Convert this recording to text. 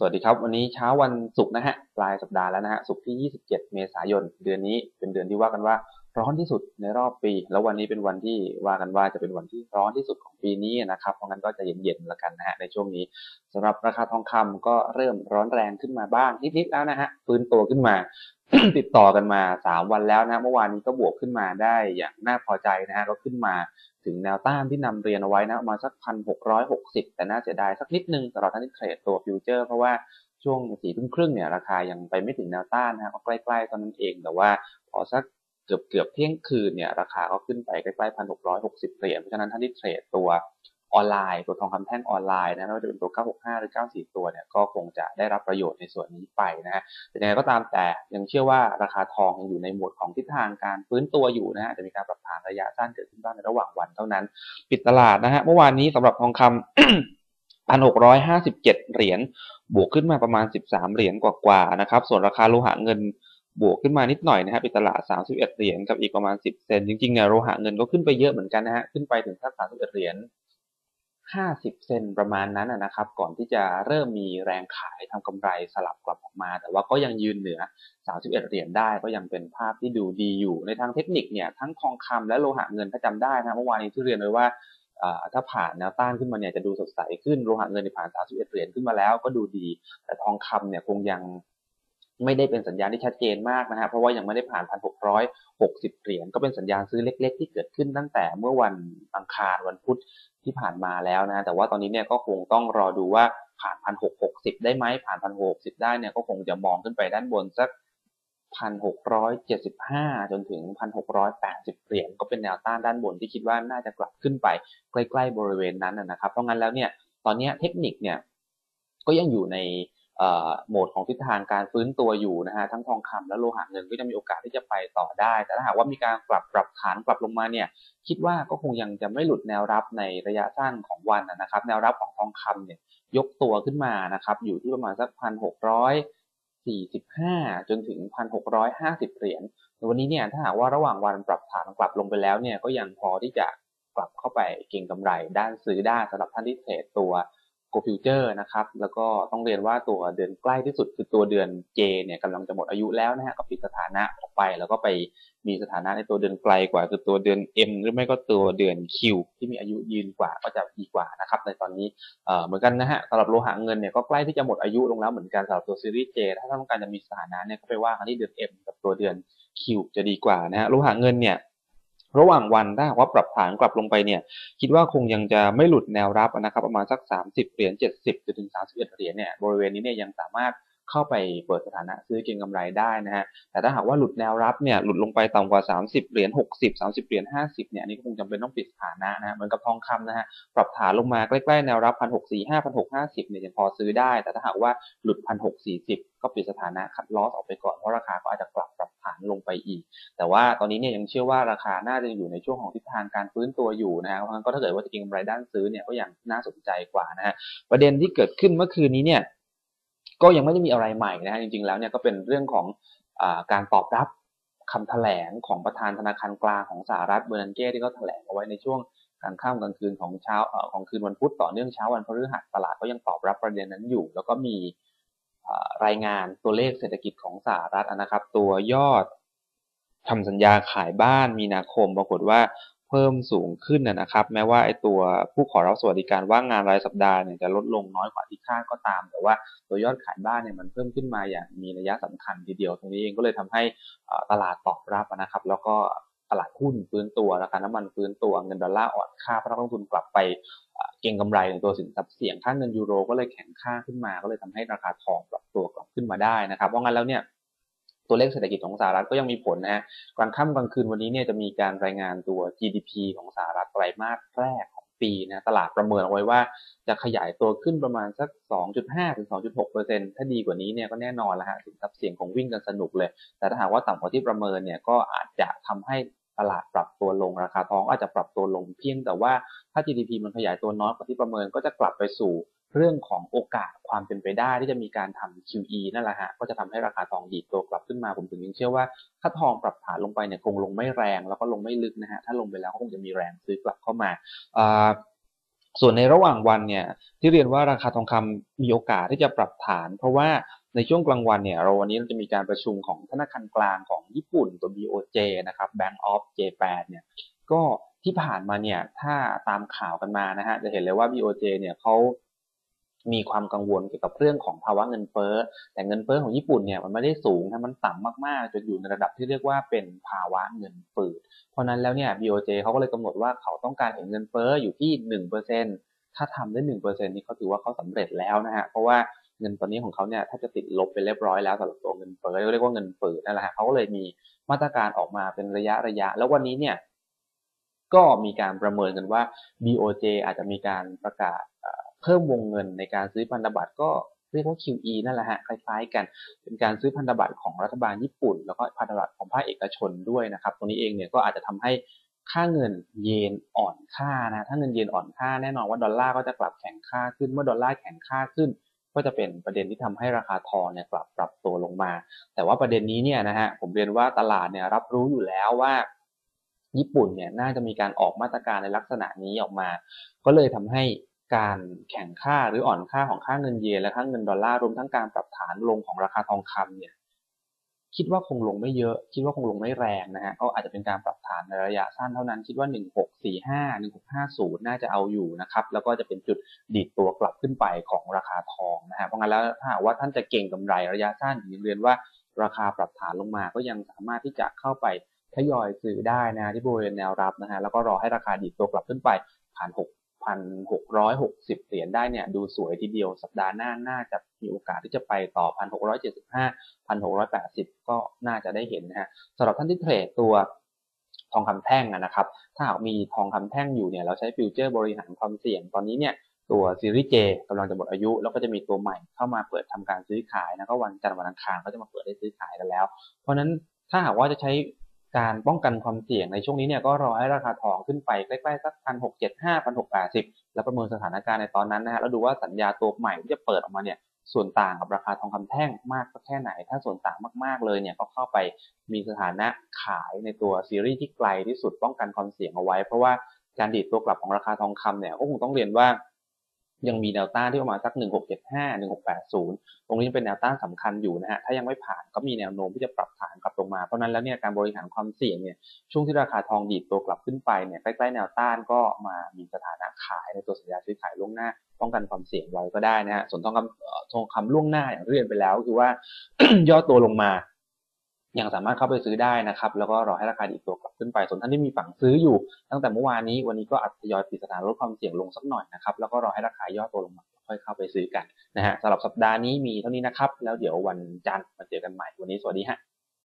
สวัสดีครับ วันนี้เช้าวันศุกร์นะฮะปลายสัปดาห์แล้วนะฮะศุกร์ที่ 27 เมษายน เดือนนี้เป็นเดือนที่ว่ากันว่าร้อนที่สุดในรอบปี แล้ววันนี้เป็นวันที่ว่ากันว่าจะเป็นวันที่ร้อนที่สุดของปีนี้นะครับเพราะงั้นก็จะเย็นๆแล้วกันนะฮะในช่วงนี้สำหรับราคาทองคำก็เริ่มร้อนแรงขึ้นมาบ้างนิดๆแล้วนะฮะฟื้นตัวขึ้นมาติดต่อกันมา 3 วันแล้วนะเมื่อวานนี้ก็บวกขึ้นมาได้อย่างน่าพอใจนะฮะก็ขึ้นมา ถึงแนวต้านที่นำเรียนเอาไว้นะมาสักพันหกร้อยหกสิบแต่น่าเสียดายสักนิดนึงสำหรับท่านที่เทรดตัวฟิวเจอร์เพราะว่าช่วงสี่ทุ่มครึ่งเนี่ยราคายังไปไม่ถึงแนวต้านนะฮะก็ใกล้ๆตอนนั้นเองแต่ว่าพอสักเกือบเกือบเที่ยงคืนเนี่ยราคาก็ขึ้นไปใกล้ๆพันหกร้อยหกสิบเหรียญเพราะฉะนั้นท่านที่เทรดตัว ออนไลน์ตัวทองคำแท่งออนไลน์นะไม่ว่าจะเป็นตัว 965 หรือ 94 ตัวเนี่ยก็คงจะได้รับประโยชน์ในส่วนนี้ไปนะฮะแต่ยังไงก็ตามแต่ยังเชื่อว่าราคาทองยังอยู่ในหมวดของทิศทางการฟื้นตัวอยู่นะฮะจะมีการปรับฐานระยะสั้นเกิดขึ้นบ้างในระหว่างวันเท่านั้น ปิดตลาดนะฮะเมื่อวานนี้สำหรับทองคำพันหกร้อยห้าสิบเจ็ดเหรียญบวกขึ้นมาประมาณสิบสามเหรียญกว่าๆนะครับ ส่วนราคาโลหะเงินบวกขึ้นมานิดหน่อยนะฮะปิดตลาดสามสิบเอ็ดเหรียญกับอีกประมาณสิบเซน จริงๆเนี่ยโลหะเงินก็ขึ้นไปเยอะเหมือนกันนะฮะ ขึ้นไปถึงสักสามสิบเอ็ดเหรียญ ห้าสิบเซนประมาณนั้นนะครับ ก่อนที่จะเริ่มมีแรงขายทำกำไรสลับกลับออกมา แต่ว่าก็ยังยืนเหนือ 31 เหรียญได้ก็ยังเป็นภาพที่ดูดีอยู่ ในทางเทคนิคเนี่ยทั้งทองคำและโลหะเงินถ้าจำได้นะเมื่อวานนี้ที่เรียนไว้ว่าถ้าผ่านแนวต้านขึ้นมาเนี่ยจะดูสดใสขึ้นโลหะเงินในผ่าน 31 เหรียญขึ้นมาแล้วก็ดูดี แต่ทองคำเนี่ยคงยัง ไม่ได้เป็นสัญญาณที่ชัดเจนมากนะฮะเพราะว่ายังไม่ได้ผ่าน 1,660 เหรียญก็เป็นสัญญาณซื้อเล็ก ๆ ที่เกิดขึ้นตั้งแต่เมื่อวันอังคารวันพุธที่ผ่านมาแล้วนะแต่ว่าตอนนี้เนี่ยก็คงต้องรอดูว่าผ่าน 1,660 ได้ไหมผ่าน 1,660 ได้เนี่ยก็คงจะมองขึ้นไปด้านบนสัก 1,675 จนถึง 1,680 เหรียญก็เป็นแนวต้านด้านบนที่คิดว่าน่าจะกลับขึ้นไปใกล้ ๆ บริเวณนั้นนะครับเพราะงั้นแล้วเนี่ยตอนนี้เทคนิคเนี่ยก็ยังอยู่ใน โหมดของทิศทางการฟื้นตัวอยู่นะฮะทั้งทองคำและโลหะเงินก็จะมีโอกาสที่จะไปต่อได้ แต่ถ้าหากว่ามีการปรับปรับฐานปรับลงมาเนี่ยคิดว่าก็คงยังจะไม่หลุดแนวรับในระยะสั้นของวันนะครับ แนวรับของทองคำเนี่ยยกตัวขึ้นมานะครับอยู่ที่ประมาณสักพันหกร้อย45จนถึง1,650เหรียญวันนี้เนี่ยถ้าหากว่าระหว่างวันปรับฐานกลับลงไปแล้วเนี่ยก็ยังพอที่จะกลับเข้าไปเก็งกำไรด้านซื้อได้สำหรับท่านที่เทรดตัว โกฟิวเจอร์นะครับ แล้วก็ต้องเรียนว่าตัวเดือนใกล้ที่สุดคือตัวเดือน J เนี่ยกำลังจะหมดอายุแล้วนะฮะก็ปิดสถานะออกไป แล้วก็ไปมีสถานะในตัวเดือนไกลกว่า คือตัวเดือน M หรือไม่ก็ตัวเดือน Q ที่มีอายุยืนกว่าก็จะดีกว่านะครับในตอนนี้เหมือนกันนะฮะสำหรับโลหะเงินเนี่ยก็ใกล้ที่จะหมดอายุลงแล้วเหมือนกันสำหรับตัวซีรีส์ J ถ้าต้องการจะมีสถานะเนี่ยก็ไปว่ากันที่เดือน M กับตัวเดือน Q จะดีกว่านะฮะโลหะเงินเนี่ย ระหว่างวันถ้าว่าปรับฐานกลับลงไปเนี่ย คิดว่าคงยังจะไม่หลุดแนวรับนะครับ ประมาณสัก 30 เหรียญ 70จนถึง 31 เหรียญเนี่ยบริเวณนี้เนี่ยยังสามารถเข้าไปเปิดสถานะซื้อเก็งกำไรได้นะฮะ แต่ถ้าหากว่าหลุดแนวรับเนี่ยหลุดลงไปต่ำกว่า 30 เหรียญ 60 30 เหรียญ 50 เนี่ยนี่ก็คงจำเป็นต้องปิดสถานะนะเหมือนกับทองคำนะฮะ ปรับฐานลงมาใกล้ๆแนวรับ 1,645 1,650 เนี่ยยังพอซื้อได้ แต่ถ้าหากว่าหลุด 1,640 ก็ปิดสถานะคัดลอสออกไปก่อนเพราะราคาก็อาจจะกลับ ลงไปอีก แต่ว่าตอนนี้เนี่ยยังเชื่อว่าราคาน่าจะอยู่ในช่วงของทิศทางการฟื้นตัวอยู่นะฮะเพราะงั้นก็ถ้าเกิดว่าจะเก็งกำไรด้านซื้อเนี่ยก็ยังน่าสนใจกว่านะฮะประเด็นที่เกิดขึ้นเมื่อคืนนี้เนี่ยก็ยังไม่ได้มีอะไรใหม่นะฮะจริงๆแล้วเนี่ยก็เป็นเรื่องของอการตอบรับคำแถลงของประธานธนาคารกลางของสหรัฐเบอร์นันเก้ที่เขาแถลงเอาไว้ในช่วงกลางค่ำกลางคืนของเช้าของคืนวันพุธต่อเนื่องเช้าวันพฤหัสตลาดก็ยังตอบรับประเด็นนั้นอยู่ แล้วก็มีรายงานตัวเลขเศรษฐกิจของสหรัฐนะครับ ตัวยอด ทำสัญญาขายบ้านมีนาคมปรากฏว่าเพิ่มสูงขึ้นนะครับ แม้ว่าไอตัวผู้ขอรับสวัสดิการว่างงานรายสัปดาห์เนี่ยจะลดลงน้อยกว่าที่คาดก็ตาม แต่ว่าตัวยอดขายบ้านเนี่ยมันเพิ่มขึ้นมาอย่างมีนัยะสำคัญทีเดียว ตรงนี้เองก็เลยทำให้ตลาดตอบรับนะครับ แล้วก็ตลาดหุ้นฟื้นตัวราคาน้ำมันฟื้นตัวเงินดอลลาร์อ่อนค่าเพราะนักลงทุนกลับไปเก็งกำไรในตัวสินทรัพย์เสี่ยงค่าเงินยูโรก็เลยแข็งค่าขึ้นมา ก็เลยทำให้ราคาทองปรับตัวกลับขึ้นมาได้นะครับเพราะงั้นแล้วเนี่ย ตัวเลขเศรษฐกิจของสหรัฐก็ยังมีผลนะฮะกลางค่ำกลางคืนวันนี้เนี่ยจะมีการรายงานตัว GDP ของสหรัฐไตรมาสแรกของปีนะตลาดประเมินเอาไว้ว่าจะขยายตัวขึ้นประมาณสัก 2.5 ถึง 2.6เปอร์เซ็นถ้าดีกว่านี้เนี่ยก็แน่นอนแล้วฮะสินทรัพย์เสี่ยงของวิ่งกันสนุกเลย แต่ถ้าหากว่าต่ำกว่าที่ประเมินเนี่ยก็อาจจะทำให้ตลาดปรับตัวลงราคาทองอาจจะปรับตัวลงเพียงแต่ว่าถ้า GDP มันขยายตัวน้อยกว่าที่ประเมินก็จะกลับไปสู่ เรื่องของโอกาสความเป็นไปได้ที่จะมีการทำ QE นั่นแหละฮะก็จะทำให้ราคาทองดีดตัวกลับขึ้นมาผมถึงยังเชื่อว่า ถ้าทองปรับฐานลงไปเนี่ยคงลงไม่แรง แล้วก็ลงไม่ลึกนะฮะถ้าลงไปแล้วก็คงจะมีแรงซื้อกลับเข้ามาส่วนในระหว่างวันเนี่ยที่เรียนว่าราคาทองคำมีโอกาสที่จะปรับฐาน เพราะว่าในช่วงกลางวันเนี่ยเราวันนี้เราจะมีการประชุมของธนาคารกลางของญี่ปุ่นตัว BOJ นะครับ Bank of Japan เนี่ยก็ที่ผ่านมาเนี่ยถ้าตามข่าวกันมานะฮะจะเห็นเลยว่า BOJ เนี่ยเขา มีความกังวลเกี่ยวกับเรื่องของภาวะเงินเฟ้อ แต่เงินเฟ้อของญี่ปุ่นเนี่ยมันไม่ได้สูงนะมันต่ำมากๆจนอยู่ในระดับที่เรียกว่าเป็นภาวะเงินฝืด เพราะนั้นแล้วเนี่ย BOJ เขาก็เลยกำหนดว่าเขาต้องการเห็นเงินเฟ้ออยู่ที่หนึ่งเปอร์เซ็นถ้าทำได้หนึ่งเปอร์เซ็นนี่เขาถือว่าเขาสำเร็จแล้วนะฮะ เพราะว่าเงินตอนนี้ของเขาเนี่ยถ้าจะติดลบไปเรียบร้อยแล้วสำหรับตัวเงินเฟ้อเรียกว่าเงินฝืดนั่นแหละฮะเขาก็เลยมีมาตรการออกมาเป็นระยะระยะ แล้ววันนี้เนี่ยก็มีการประเมินกันว่า BOJ อาจจะมีการประกาศ เพิ่มวงเงินในการซื้อพันธบัตรก็เรียกว่า QE นั่นแหละฮะคล้ายๆกัน เป็นการซื้อพันธบัตรของรัฐบาลญี่ปุ่น แล้วก็พันธบัตรของภาคเอกชนด้วยนะครับตรงนี้เองเนี่ยก็อาจจะทำให้ค่าเงินเยนอ่อนค่านะถ้าเงินเยนอ่อนค่าแน่นอนว่าดอลลาร์ก็จะกลับแข็งค่าขึ้นเมื่อดอลลาร์แข็งค่าขึ้น ก็จะเป็นประเด็นที่ทำให้ราคาทองเนี่ยกลับปรับตัวลงมา แต่ว่าประเด็นนี้เนี่ยนะฮะผมเรียนว่าตลาดเนี่ยรับรู้อยู่แล้วว่า ญี่ปุ่นเนี่ยน่าจะมีการออกมาตรการในลักษณะนี้ออกมา ก็เลยทำให้ การแข่งค่าหรืออ่อนค่าของค่าเงินเยนและค่าเงินดอลลาร์รวมทั้งการปรับฐานลงของราคาทองคำเนี่ยคิดว่าคงลงไม่เยอะ คิดว่าคงลงไม่แรงนะฮะก็อาจจะเป็นการปรับฐานในระยะสั้นเท่านั้นคิดว่า 1645 1650 น่าจะเอาอยู่นะครับแล้วก็จะเป็นจุดดีดตัวกลับขึ้นไปของราคาทองนะฮะเพราะงั้นแล้วถ้าว่าท่านจะเก่งกำไรระยะสั้นอย่างเรียนว่าราคาปรับฐานลงมาก็ยังสามารถที่จะเข้าไปทยอยซื้อได้นะที่บริเวณแนวรับนะฮะแล้วก็รอให้ราคาดีดตัวกลับขึ้นไปผ่าน6 1,660 เหรียญได้เนี่ยดูสวยทีเดียวสัปดาห์หน้าน่าจะมีโอกาสที่จะไปต่อ 1,675 1,680 ก็น่าจะได้เห็นนะฮะสำหรับท่านที่เทรดตัวทองคำแท่งนะครับ ถ้าหากมีทองคำแท่งอยู่เนี่ยเราใช้ฟิวเจอร์บริหารความเสี่ยงตอนนี้เนี่ยตัวซีรีส์ J กำลังจะหมดอายุ แล้วก็จะมีตัวใหม่เข้ามาเปิดทำการซื้อขายนะก็วันจันทร์วันอังคารก็จะมาเปิดได้ซื้อขายกันแล้ว เพราะนั้นถ้าหากว่าจะใช้ การป้องกันความเสี่ยงในช่วงนี้เนี่ยก็รอให้ราคาทองขึ้นไปใกล้ๆสักพันหกเจ็ดห้าพันหกแปดสิบแล้วประเมินสถานการณ์ในตอนนั้นนะฮะแล้วดูว่าสัญญาตัวใหม่ที่จะเปิดออกมาเนี่ยส่วนต่างกับราคาทองคำแท่งมากสักแค่ไหน ถ้าส่วนต่างมากๆเลยเนี่ยก็เข้าไปมีสถานะขายในตัวซีรีส์ที่ไกลที่สุดป้องกันความเสี่ยงเอาไว้ เพราะว่าการดีดตัวกลับของราคาทองคำเนี่ยก็คงต้องเรียนว่า ยังมีแนวต้านที่ประมาณสัก 1675 1680 ตรงนี้เป็นแนวต้านสำคัญอยู่นะฮะ ถ้ายังไม่ผ่านก็มีแนวโน้มที่จะปรับฐานกลับลงมา เพราะนั้นแล้วเนี่ยการบริหารความเสี่ยงเนี่ย ช่วงที่ราคาทองดีดตัวกลับขึ้นไปเนี่ย ใกล้ๆแนวต้านก็มามีสถานะขายในตัวสัญญาซื้อขายล่วงหน้า ป้องกันความเสี่ยงไว้ก็ได้นะฮะ ส่วนทองคำทองคำล่วงหน้าอย่างเรียนไปแล้ว คือว่าย่อตัวลงมา ยังสามารถเข้าไปซื้อได้นะครับ แล้วก็รอให้ราคาดีตัวกลับขึ้นไปส่วนท่านที่มีฝั่งซื้ออยู่ ตั้งแต่เมื่อวานนี้วันนี้ก็อัดทยอยปิดสถานลดความเสี่ยงลงสักหน่อยนะครับแล้วก็รอให้ราคาย่อตัวลงมาค่อยเข้าไปซื้อกันนะฮะสำหรับสัปดาห์นี้มีเท่านี้นะครับ แล้วเดี๋ยววันจันทร์มาเจอกันใหม่วันนี้สวัสดีฮะ